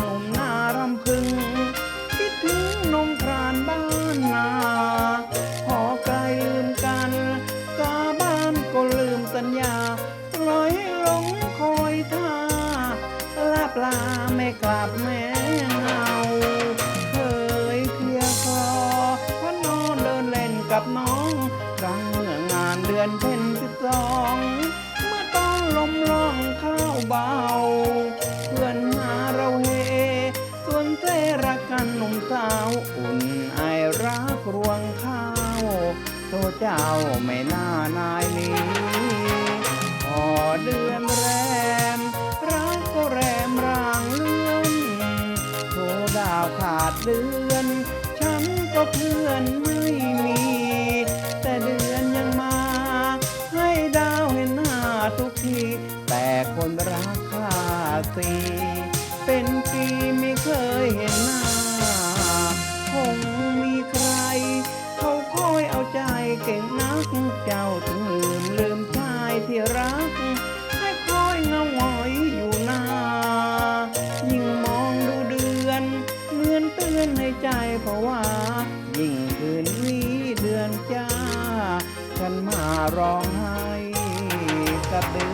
หนุ่มนารำพึง คิดถึงนมครานบ้านนาพอไกลลืมกันกาบ้านก็ลืมสัญญาปล่อยให้หลงคอยท่าลาปลาไม่กลับแม่เงาเคยเคลียร์คอพนอนเดินเล่นกับน้องครั้งเมื่องานเดือนเพ็ญสิบสอง รักกันหนุ่มสาวอุ่นไอรักรวงข้าวโตเจ้าไม่น่านายนี้พอเดือนแรม รักก็แรมร่างเลื่อนโทดาวขาดเดือน ฉันก็เพื่อนไม่มี แต่เดือนยังมา ให้ดาวเห็นหน้าทุกที แต่คนรักข้าสีเป็นปีม เคยเห็นหน้า คงมีใคร เขาคอยเอาใจเก่งนัก เจ้าถึงลืมลืมชายที่รัก ให้คอยเงาหงอยอยู่หน้า ยิ่งมองดูเดือน เหมือนเตือนให้ใจเพราะว่า ยิ่งคืนนี้เดือนจ้า ฉันมาร้องไห้กับเดือ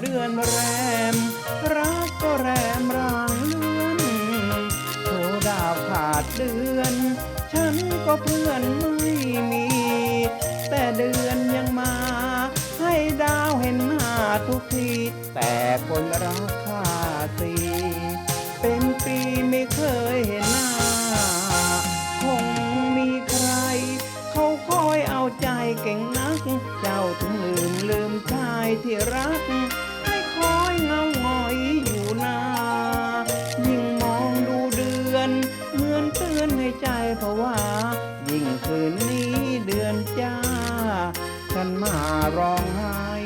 เดือนแรม รักก็แรมร่างเลื่อนโทดาวขาดเดือน ฉันก็เพื่อนไม่มี แต่เดือนยังมา ให้ดาวเห็นหน้าทุกที แต่คนรักข้าสีเป็นปีไม่เคยเห็นหน้า คงมีใคร เขาคอยเอาใจเก่งนัก เจ้าถึงลืมลืมชายที่รัก ฉันมาร้องไห้